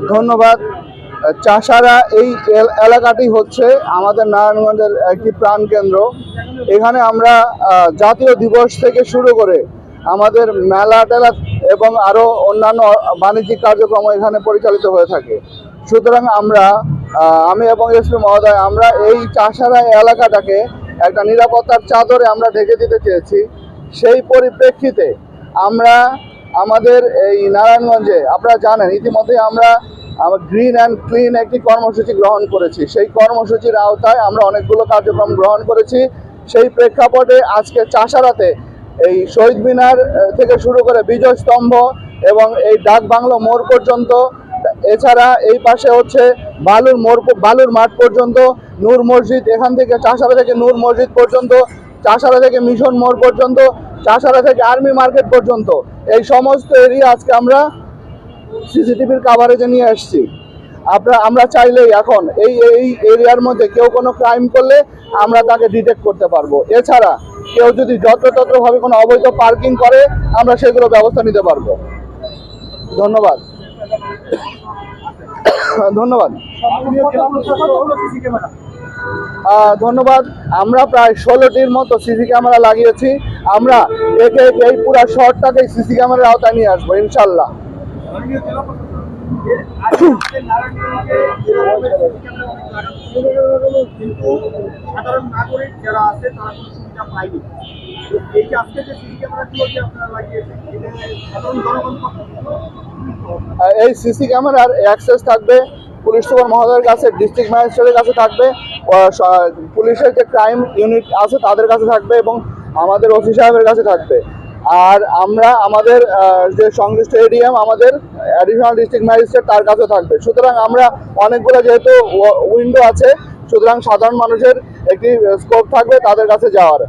ধন্যবাদ। চাষারা এই এল- এলাকাটি হচ্ছে আমাদের নারায়ণগঞ্জের একটি প্রাণকেন্দ্র। এখানে আমরা জাতীয় দিবস থেকে শুরু করে আমাদের মেলা টেলা এবং আরও অন্যান্য বাণিজ্যিক কার্যক্রম এখানে পরিচালিত হয়ে থাকে। সুতরাং আমরা আমি এবং এসপি মহোদয়, আমরা এই চাষারা এলাকাটাকে একটা নিরাপত্তার চাদরে আমরা ঢেকে দিতে চেয়েছি। সেই পরিপ্রেক্ষিতে আমরা আমাদের এই নারায়ণগঞ্জে, আপনারা জানেন, ইতিমধ্যে আমরা গ্রিন অ্যান্ড ক্লিন একটি কর্মসূচি গ্রহণ করেছি। সেই কর্মসূচির আওতায় আমরা অনেকগুলো কার্যক্রম গ্রহণ করেছি। সেই প্রেক্ষাপটে আজকে চাষারাতে এই শহীদ মিনার থেকে শুরু করে বিজয় স্তম্ভ এবং এই ডাক বাংলো মোড় পর্যন্ত, এছাড়া এই পাশে হচ্ছে বালুর মোড়, বালুর মাঠ পর্যন্ত, নূর মসজিদ, এখান থেকে চাষারা থেকে নূর মসজিদ পর্যন্ত, চাষারা থেকে মিশন মোড় পর্যন্ত চাষারা থেকে আর্মি মার্কেট পর্যন্ত। এই সমস্ত এরিয়া আজকে আমরা সিসিটিভির কাভারেজে নিয়ে আসছি আমরা আমরা চাইলেই এখন এই এই এরিয়ার মধ্যে কেউ কোনো ক্রাইম করলে আমরা তাকে ডিটেক্ট করতে পারব। এছাড়া কেউ যদি যত্রতত্রভাবে কোনো অবৈধ পার্কিং করে, আমরা সেগুলো ব্যবস্থা নিতে পারব। ধন্যবাদ। ধন্যবাদ। ধন্যবাদ। আমরা প্রায় ষোলোটির মতো সিসি ক্যামেরা লাগিয়েছি। আমরা একে একে এই পুরো শহরটাকে সিসি ক্যামেরার আওতায় নিয়ে আসব, ইনশাল্লাহ। এই সিসি ক্যামেরার অ্যাক্সেস থাকবে পুলিশ সুপার মহোদয়ের কাছে ডিস্ট্রিক্ট ম্যাজিস্ট্রেটের কাছে থাকবে পুলিশের যে ক্রাইম ইউনিট আছে তাদের কাছে থাকবে এবং আমাদের ওসি সাহেবের কাছে থাকবে। আর আমরা আমাদের যে সংশ্লিষ্ট এডিএম আমাদের অ্যাডিশনাল ডিস্ট্রিক্ট ম্যাজিস্ট্রেট তার কাছে থাকবে। সুতরাং আমরা অনেকগুলো যেহেতু উইন্ডো আছে, সুতরাং সাধারণ মানুষের একটি স্কোপ থাকবে তাদের কাছে যাওয়ার।